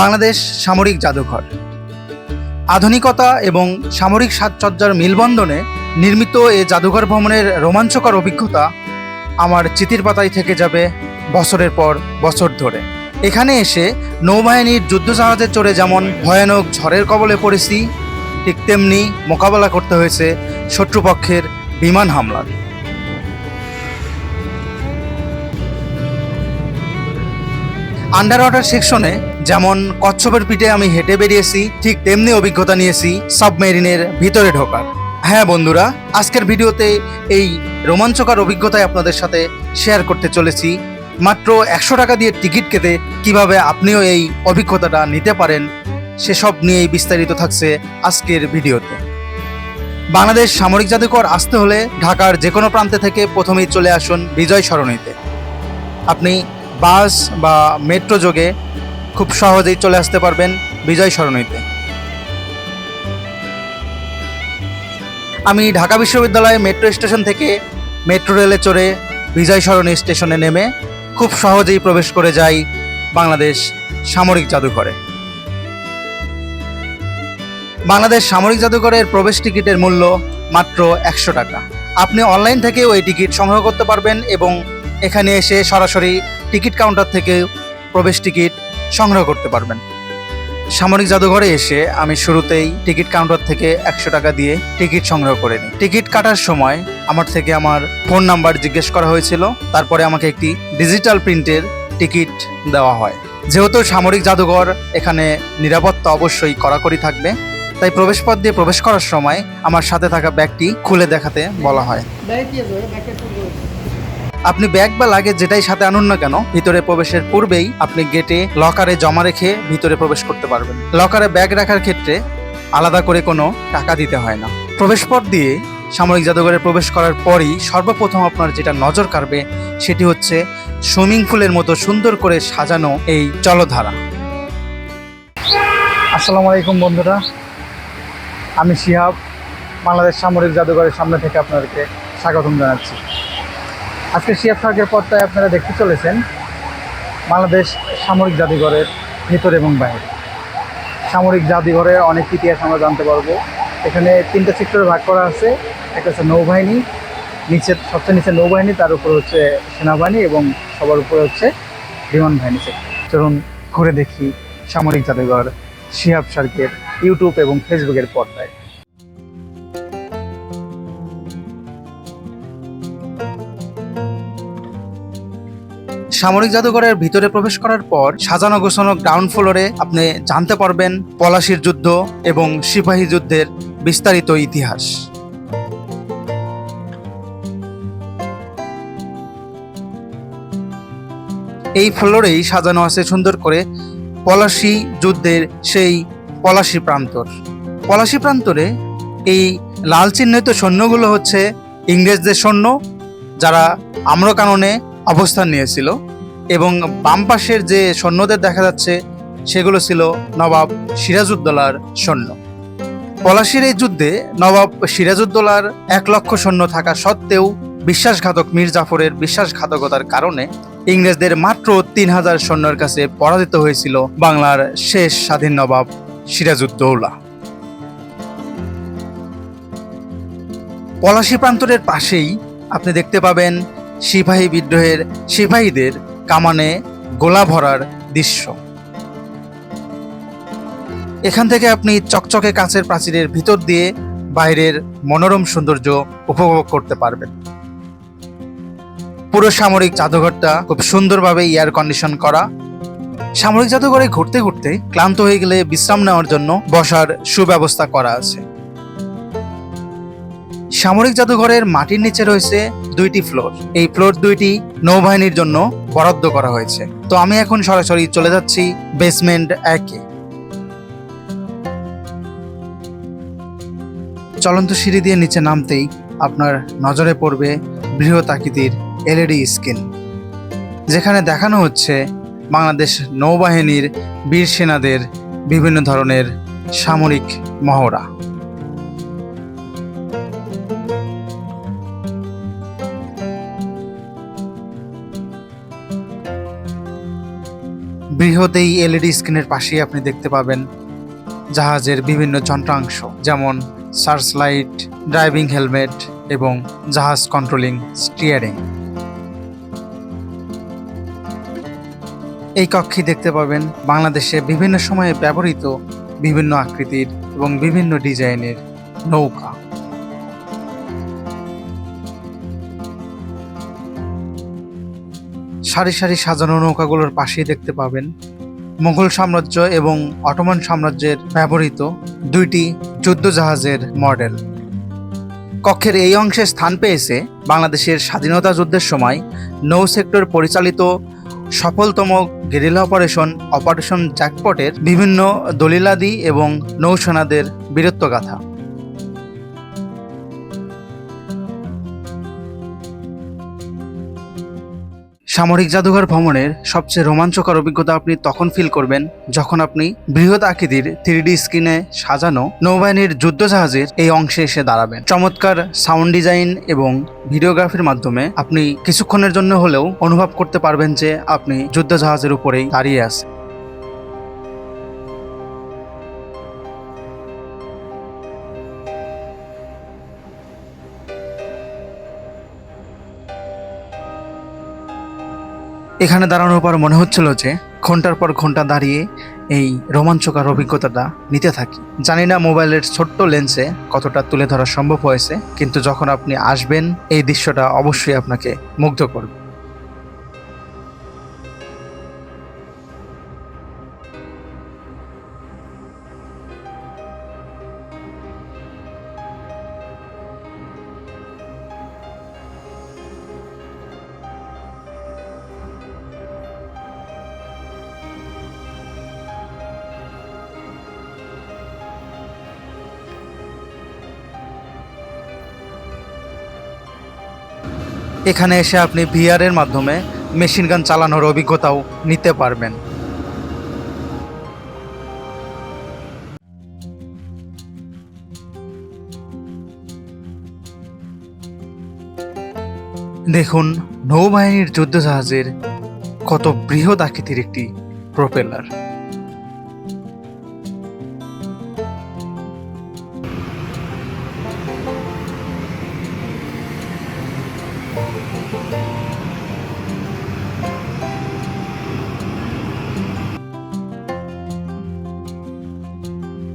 বাংলাদেশ সামরিক জাদুঘর। আধুনিকতা এবং সামরিক সাজসজ্জার মিলবন্ধনে নির্মিত এই জাদুঘর ভ্রমণের রোমাঞ্চকর অভিজ্ঞতা আমার চিতির পাতায় থেকে যাবে বছরের পর বছর ধরে। এখানে এসে নৌবাহিনীর যুদ্ধজাহাজে চড়ে যেমন ভয়ানক ঝড়ের কবলে পড়েছি, ঠিক তেমনি মোকাবেলা করতে হয়েছে শত্রুপক্ষের বিমান হামলার। আন্ডার ওয়াটার সেকশনে যেমন কচ্ছপের পিঠে আমি হেঁটে বেরিয়েছি, ঠিক তেমনি অভিজ্ঞতা নিয়েছি সাবমেরিনের ভিতরে ঢোকার। হ্যাঁ বন্ধুরা, আজকের ভিডিওতে এই রোমাঞ্চকর অভিজ্ঞতায় আপনাদের সাথে শেয়ার করতে চলেছি। মাত্র একশো টাকা দিয়ে টিকিট কেটে কীভাবে আপনিও এই অভিজ্ঞতাটা নিতে পারেন, সেসব নিয়েই বিস্তারিত থাকছে আজকের ভিডিওতে। বাংলাদেশ সামরিক জাদুঘর আসতে হলে ঢাকার যে কোনো প্রান্তে থেকে প্রথমেই চলে আসুন বিজয় সরণিতে। আপনি বাস বা মেট্রো যোগে খুব সহজেই চলে আসতে পারবেন বিজয় সরণিতে আমি ঢাকা বিশ্ববিদ্যালয় মেট্রো স্টেশন থেকে মেট্রো রেলে চড়ে বিজয় সরণি স্টেশনে নেমে খুব সহজেই প্রবেশ করে যাই বাংলাদেশ সামরিক জাদুঘরে। বাংলাদেশ সামরিক জাদুঘরের প্রবেশ টিকিটের মূল্য মাত্র একশো টাকা। আপনি অনলাইন থেকেও এই টিকিট সংগ্রহ করতে পারবেন এবং এখানে এসে সরাসরি টিকিট কাউন্টার থেকে প্রবেশ টিকিট সংগ্রহ করতে পারবেন। সামরিক জাদুঘরে এসে আমি শুরুতেই টিকিট কাউন্টার থেকে একশো টাকা দিয়ে টিকিট সংগ্রহ করে নিই। টিকিট কাটার সময় আমার থেকে আমার ফোন নাম্বার জিজ্ঞেস করা হয়েছিল, তারপরে আমাকে একটি ডিজিটাল প্রিন্টের টিকিট দেওয়া হয়। যেহেতু সামরিক জাদুঘর এখানে নিরাপত্তা অবশ্যই কড়াকড়ি থাকবে, তাই প্রবেশপথ দিয়ে প্রবেশ করার সময় আমার সাথে থাকা ব্যাগটি খুলে দেখাতে বলা হয়। আপনি ব্যাগ বা লাগেজ যেটাই সাথে আনুন না কেন, ভিতরে প্রবেশের পূর্বেই আপনি গেটে লকারে জমা রেখে ভিতরে প্রবেশ করতে পারবেন। লকারে ব্যাগ রাখার ক্ষেত্রে আলাদা করে কোনো টাকা দিতে হয় না। প্রবেশপথ দিয়ে সামরিক জাদুঘরে প্রবেশ করার পরই সর্বপ্রথম আপনার যেটা নজর কাড়বে, সেটি হচ্ছে সুইমিং পুলের মতো সুন্দর করে সাজানো এই জলধারা আসসালামু আলাইকুম বন্ধুরা। আমি শিহাব, বাংলাদেশ সামরিক জাদুঘরের সামনে থেকে আপনাদেরকে স্বাগতম জানাচ্ছি। আজকে শিয়াব থাকের পর্দায় আপনারা দেখতে চলেছেন বাংলাদেশ সামরিক জাদুঘরের ভিতর এবং বাইরে। সামরিক জাদুঘরের অনেক ইতিহাস আমরা জানতে পারব। এখানে তিনটা সেক্টরে ভাগ করা আছে। একটা হচ্ছে নৌবাহিনী, নিচে সবচেয়ে নিচে নৌবাহিনী, তার উপর হচ্ছে সেনাবাহিনী এবং সবার উপরে হচ্ছে বিমান বাহিনী। সেক্টর চলুন ঘুরে দেখি সামরিক জাদুঘর শিহাব সার্কের ইউটিউব এবং ফেসবুকের পর্দায়। সামরিক জাদুঘরের ভিতরে প্রবেশ করার পর সাজানো গোছানো গ্রাউন্ড ফ্লোরে আপনি জানতে পারবেন পলাশির যুদ্ধ এবং সিপাহী যুদ্ধের বিস্তারিত ইতিহাস। এই ফ্লোরেই সাজানো আছে সুন্দর করে পলাশি যুদ্ধের সেই পলাশি প্রান্তর। পলাশি প্রান্তরে এই লাল চিহ্নিত সৈন্যগুলো হচ্ছে ইংরেজদের সৈন্য, যারা আম্রকাননে অবস্থান নিয়েছিল। এবং বাম পাশের যে সৈন্যদের দেখা যাচ্ছে, সেগুলো ছিল নবাব সিরাজউদ্দৌলার সৈন্য পলাশির এই যুদ্ধে নবাব সিরাজউদ্দৌলার এক লক্ষ সৈন্য থাকা সত্ত্বেও বিশ্বাসঘাতক মীর জাফরের বিশ্বাসঘাতকতার কারণে ইংরেজদের মাত্র তিন হাজার সৈন্যের কাছে পরাজিত হয়েছিল বাংলার শেষ স্বাধীন নবাব সিরাজউদ্দৌলা। পলাশি প্রান্তরের পাশেই আপনি দেখতে পাবেন সিপাহী বিদ্রোহের সিপাহীদের কামানে গোলা ভরার দৃশ্য। এখান থেকে আপনি চকচকে কাঁচের প্রাচীরের ভিতর দিয়ে বাইরের মনোরম সৌন্দর্য উপভোগ করতে পারবেন। পুরো সামরিক জাদুঘরটা খুব সুন্দরভাবে এয়ার কন্ডিশন করা। সামরিক জাদুঘরে ঘুরতে ঘুরতে ক্লান্ত হয়ে গেলে বিশ্রাম নেওয়ার জন্য বসার সুব্যবস্থা করা আছে। সামরিক জাদুঘরের মাটির নিচে রয়েছে দুইটি ফ্লোর এই ফ্লোর দুইটি নৌবাহিনীর জন্য বরাদ্দ করা হয়েছে। তো আমি এখন সরাসরি চলে যাচ্ছি বেসমেন্ট একে চলন্ত সিঁড়ি দিয়ে নিচে নামতেই আপনার নজরে পড়বে বৃহৎ আকৃতির এলইডি স্ক্রিন। যেখানে দেখানো হচ্ছে বাংলাদেশ নৌবাহিনীর বীর সেনাদের বিভিন্ন ধরনের সামরিক মহড়া। বৃহৎ এই এলইডি স্ক্রিনের পাশেই আপনি দেখতে পাবেন জাহাজের বিভিন্ন যন্ত্রাংশ, যেমন সার্চ লাইট ড্রাইভিং হেলমেট এবং জাহাজ কন্ট্রোলিং স্টিয়ারিং। এই কক্ষে দেখতে পাবেন বাংলাদেশে বিভিন্ন সময়ে ব্যবহৃত বিভিন্ন আকৃতির এবং বিভিন্ন ডিজাইনের নৌকা। সারি সারি সাজানো নৌকাগুলোর পাশেই দেখতে পাবেন মুঘল সাম্রাজ্য এবং অটোমান সাম্রাজ্যের ব্যবহৃত দুইটি যুদ্ধ জাহাজের মডেল। কক্ষের এই অংশে স্থান পেয়েছে বাংলাদেশের স্বাধীনতা যুদ্ধের সময় নৌ সেক্টর পরিচালিত সফলতম গেরিলা অপারেশন অপারেশন জ্যাকপটের বিভিন্ন দলিলাদি এবং নৌসেনাদের বীরত্বগাথা। সামরিক জাদুঘর ভ্রমণের সবচেয়ে রোমাঞ্চকর অভিজ্ঞতা আপনি তখন ফিল করবেন যখন আপনি বৃহৎ আকৃতির থ্রি স্ক্রিনে সাজানো নৌবাহিনীর যুদ্ধজাহাজের এই অংশে এসে দাঁড়াবেন। চমৎকার সাউন্ড ডিজাইন এবং ভিডিওগ্রাফির মাধ্যমে আপনি কিছুক্ষণের জন্য হলেও অনুভব করতে পারবেন যে আপনি যুদ্ধজাহাজের উপরেই দাঁড়িয়ে আছেন। এখানে দাঁড়ানোর পর মনে হচ্ছিল যে ঘণ্টার পর ঘণ্টা দাঁড়িয়ে এই রোমাঞ্চকর অভিজ্ঞতাটা নিতে থাকি। জানি না মোবাইলের ছোট্ট লেন্সে কতটা তুলে ধরা সম্ভব হয়েছে, কিন্তু যখন আপনি আসবেন, এই দৃশ্যটা অবশ্যই আপনাকে মুগ্ধ করবে। এখানে এসে আপনি ভিআর এর মাধ্যমে মেশিন গান চালানোর অভিজ্ঞতাও নিতে পারবেন। দেখুন, নৌবাহিনীর যুদ্ধজাহাজের কত বৃহৎ আকৃতির একটি প্রোপেলার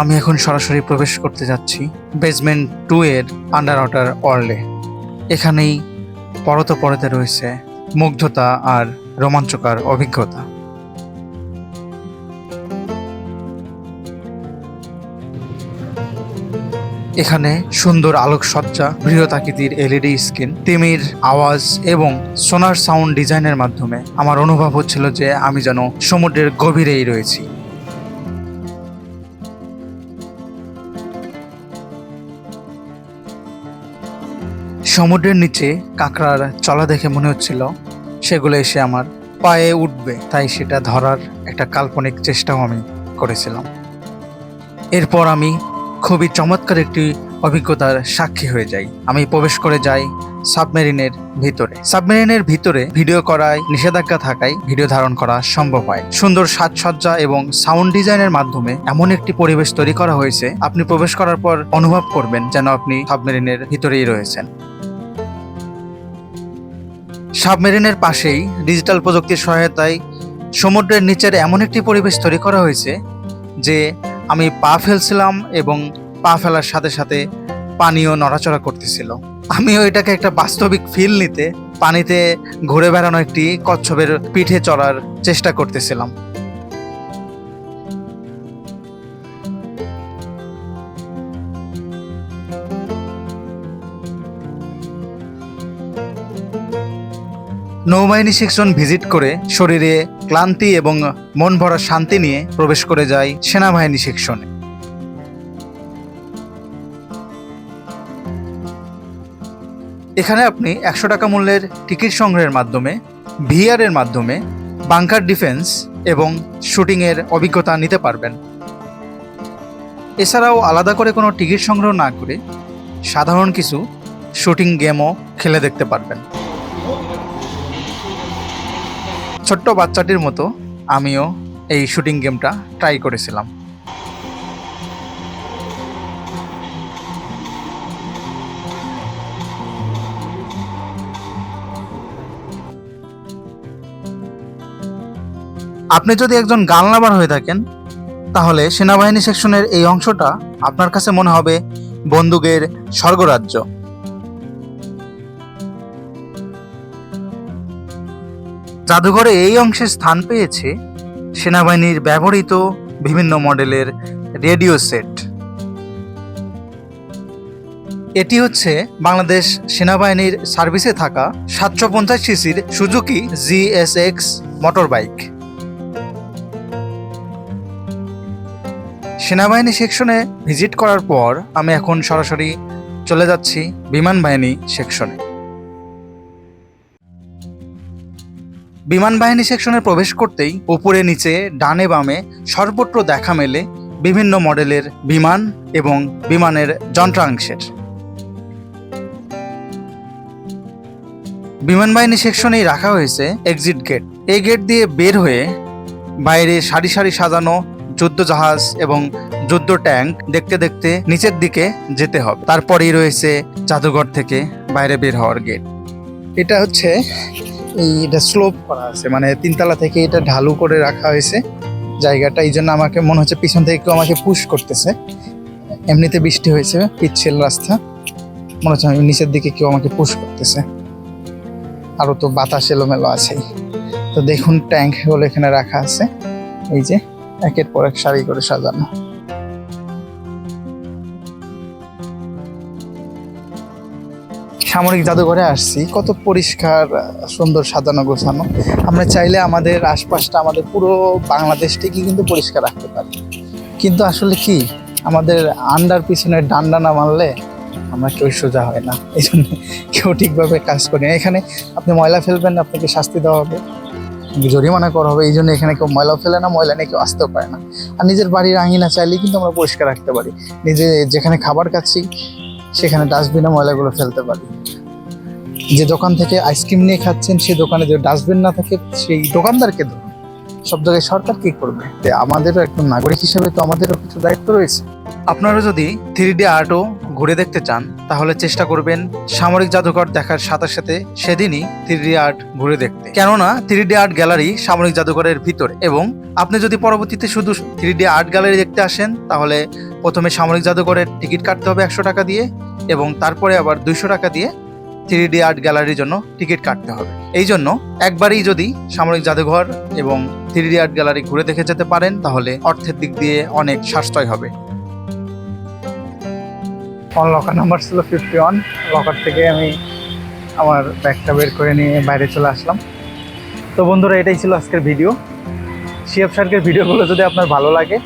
আমি এখন সরাসরি প্রবেশ করতে যাচ্ছি বেসমেন্ট টু এর আন্ডার ওয়াটার ওয়ার্ল্ডে এখানেই পরত পরতে রয়েছে মুগ্ধতা আর রোমাঞ্চকর অভিজ্ঞতা। এখানে সুন্দর আলোকসজ্জা, বৃহৎ আকৃতির এলইডি স্ক্রিন, তিমির আওয়াজ এবং সোনার সাউন্ড ডিজাইনের মাধ্যমে আমার অনুভব হচ্ছিল যে আমি যেন সমুদ্রের গভীরেই রয়েছি। সমুদ্রের নিচে কাঁকড়ার চলা দেখে মনে হচ্ছিল সেগুলো এসে আমার পায়ে উঠবে, তাই সেটা ধরার একটা কাল্পনিক চেষ্টাও আমি করেছিলাম। এরপর আমি খুবই চমৎকার একটি অভিজ্ঞতার সাক্ষী হয়ে যাই। আমি প্রবেশ করে যাই সাবমেরিনের ভিতরে। সাবমেরিনের ভিতরে ভিডিও করায় নিষেধাজ্ঞা থাকায় ভিডিও ধারণ করা সম্ভব হয়। সুন্দর সাজসজ্জা এবং সাউন্ড ডিজাইনের মাধ্যমে এমন একটি পরিবেশ তৈরি করা হয়েছে, আপনি প্রবেশ করার পর অনুভব করবেন যেন আপনি সাবমেরিনের ভিতরেই রয়েছেন। সাবমেরিনের পাশেই ডিজিটাল প্রযুক্তির সহায়তায় সমুদ্রের নিচের এমন একটি পরিবেশ তৈরি করা হয়েছে যে আমি পা ফেলছিলাম এবং পা ফেলার সাথে সাথে পানিও নড়াচড়া করতেছিল। আমিও এটাকে একটা বাস্তবিক ফিল নিতে, পানিতে ঘুরে বেড়ানো একটি কচ্ছপের পিঠে চড়ার চেষ্টা করতেছিলাম। নৌবাহিনী সেকশন ভিজিট করে শরীরে ক্লান্তি এবং মন ভরা শান্তি নিয়ে প্রবেশ করে যায় সেনাবাহিনী সেকশনে। এখানে আপনি একশো টাকা মূল্যের টিকিট সংগ্রহের মাধ্যমে, ভিআর এর মাধ্যমে, বাংকার ডিফেন্স এবং শুটিংয়ের অভিজ্ঞতা নিতে পারবেন। এছাড়াও আলাদা করে কোনো টিকিট সংগ্রহ না করে সাধারণ কিছু শুটিং গেমও খেলে দেখতে পারবেন। ছোট্ট বাচ্চাটির মতো আমিও এই শুটিং গেমটা ট্রাই করেছিলাম। আপনি যদি একজন গান লাভার হয়ে থাকেন, তাহলে সেনাবাহিনী সেকশনের এই অংশটা আপনার কাছে মনে হবে বন্দুকের স্বর্গরাজ্য। জাদুঘরে এই অংশে স্থান পেয়েছে সেনাবাহিনীর ব্যবহৃত বিভিন্ন মডেলের রেডিও সেট। এটি হচ্ছে বাংলাদেশ সেনাবাহিনীর সার্ভিসে থাকা সাতশো পঞ্চাশ সিসির সুজুকি জিএসএক্স মোটর বাইক সেনাবাহিনী সেকশনে ভিজিট করার পর আমি এখন সরাসরি চলে যাচ্ছি বিমান বাহিনী সেকশনে। বিমান বাহিনী সেকশনে প্রবেশ করতেই উপরে নিচে, ডানে বামে সর্বত্র দেখা মেলে বিভিন্ন মডেলের বিমান এবং বিমানের যন্ত্রাংশের। বিমান বাহিনী সেকশনেই রাখা হয়েছে এক্সিট গেট এই গেট দিয়ে বের হয়ে বাইরে সারি সারি সাজানো যুদ্ধ জাহাজ এবং যুদ্ধ ট্যাঙ্ক দেখতে দেখতে নিচের দিকে যেতে হবে। তারপরেই রয়েছে জাদুঘর থেকে বাইরে বের হওয়ার গেট এটা হচ্ছে এই এটা স্লোপ করা আছে মানে তিনতলা থেকে এটা ঢালু করে রাখা হয়েছে জায়গাটা। এই জন্য আমাকে মনে হচ্ছে পিছন থেকে কেউ আমাকে পুশ করতেছে। এমনিতে বৃষ্টি হয়েছে, পিচ্ছিল রাস্তা। মনে হচ্ছে নিচের দিকে কেউ আমাকে পুশ করতেছে। আরও তো বাতাস এলোমেলো আছেই। তো দেখুন ট্যাঙ্কগুলো এখানে রাখা আছে। এই যে, একের পর এক সারি করে সাজানো। সামরিক জাদুঘরে আসছি। কত পরিষ্কার, সুন্দর সাজানো গোছানো। আমরা চাইলে আমাদের আশপাশটা, আমাদের পুরো বাংলাদেশটাকে কিন্তু পরিষ্কার রাখতে পারি। কিন্তু আসলে কি, আমাদের আন্ডার পিছনে ডান্ডা না মারলে আমরা কেউ সোজা হয় না। এই জন্য কেউ ঠিকভাবে কাজ করি না। এখানে আপনি ময়লা ফেলবেন, আপনাকে শাস্তি দেওয়া হবে। জরিমানা করা হবে, এই জন্য এখানে কেউ ময়লাও ফেলে না, ময়লা নিয়ে কেউ আসতেও পারে না। আর নিজের বাড়ির আঙিনা চাইলেই কিন্তু আমরা পরিষ্কার রাখতে পারি। নিজে যেখানে খাবার খাচ্ছি সেখানে ডাস্টবিনে ময়লাগুলো ফেলতে পারি। যে দোকান থেকে আইসক্রিম নিয়ে খাচ্ছেন, সেই দোকানে যে ডাস্টবিন না থাকে, সেই দোকানদারকে ধরুন সব জায়গায় সরকার কি করবে? আমাদেরও একজন নাগরিক হিসেবে তো আমাদেরও কিছু দায়িত্ব রয়েছে। আপনারা যদি থ্রি ডি আর্টও ঘুরে দেখতে চান, তাহলে চেষ্টা করবেন সামরিক জাদুঘর দেখার সাথে সাথে সেদিনই থ্রি ডি আর্ট ঘুরে দেখতে। কেননা থ্রি ডি আর্ট গ্যালারি সামরিক জাদুঘরের ভিতরে এবং আপনি যদি পরবর্তীতে শুধু থ্রি ডি আর্ট গ্যালারি দেখতে আসেন, তাহলে প্রথমে সামরিক জাদুঘরের টিকিট কাটতে হবে একশো টাকা দিয়ে এবং তারপরে আবার দুইশো টাকা দিয়ে থ্রি ডি আর্ট গ্যালারির জন্য টিকিট কাটতে হবে। এই জন্য একবারই যদি সামরিক জাদুঘর এবং থ্রি ডি আর্ট গ্যালারি ঘুরে দেখে যেতে পারেন, তাহলে অর্থের দিক দিয়ে অনেক সাশ্রয় হবে। লকার নাম্বার ছিল ফিফটি ওয়ান লকার থেকে আমি আমার ব্যাগটা বের করে নিয়ে বাইরে চলে আসলাম। তো বন্ধুরা, এটাই ছিল আজকের ভিডিও শিএফ সার্কের ভিডিওগুলো যদি আপনার ভালো লাগে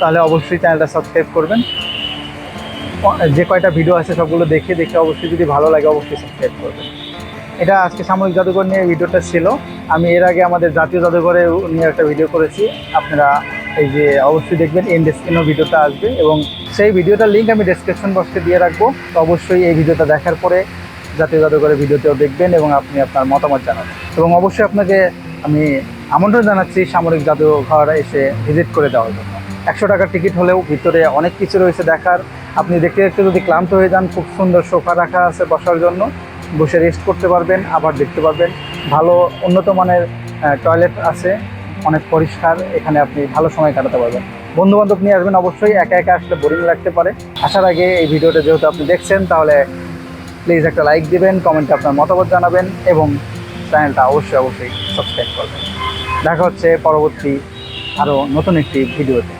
তাহলে অবশ্যই চ্যানেলটা সাবস্ক্রাইব করবেন। যে কয়টা ভিডিও আছে সবগুলো দেখে দেখে অবশ্যই যদি ভালো লাগে, অবশ্যই সাবস্ক্রাইব করবেন। এটা আজকে সামরিক জাদুঘর নিয়ে ভিডিওটা ছিল। আমি এর আগে আমাদের জাতীয় জাদুঘরে নিয়ে একটা ভিডিও করেছি। আপনারা এই যে অবশ্যই দেখবেন এন ডেসক্রিনও ভিডিওটা আসবে এবং সেই ভিডিওটার লিঙ্ক আমি ডেসক্রিপশন বক্সে দিয়ে রাখব। তো অবশ্যই এই ভিডিওটা দেখার পরে জাতীয় জাদুঘরের ভিডিওতেও দেখবেন এবং আপনি আপনার মতামত জানাবেন। এবং অবশ্যই আপনাকে আমি আমন্ত্রণ জানাচ্ছি সামরিক জাদুঘর এসে ভিজিট করে দেওয়ার জন্য। একশো টাকার টিকিট হলেও ভিতরে অনেক কিছু রয়েছে দেখার। আপনি দেখতে দেখতে যদি ক্লান্ত হয়ে যান, খুব সুন্দর সোফা রাখা আছে বসার জন্য। বসে রেস্ট করতে পারবেন, আবার দেখতে পারবেন। ভালো, উন্নত মানের টয়লেট আছে, অনেক পরিষ্কার, এখানে আপনি ভালো সময় কাটাতে পারবেন। বন্ধু বান্ধব নিয়ে আসবেন অবশ্যই, একা একা আসলে বোরিং লাগতে পারে। আসার আগে এই ভিডিওটা যেহেতু আপনি দেখছেন, তাহলে প্লিজ একটা লাইক দিবেন কমেন্টে আপনার মতামত জানাবেন এবং চ্যানেলটা অবশ্যই অবশ্যই সাবস্ক্রাইব করবেন। দেখা হচ্ছে পরবর্তী আরও নতুন একটি ভিডিওতে।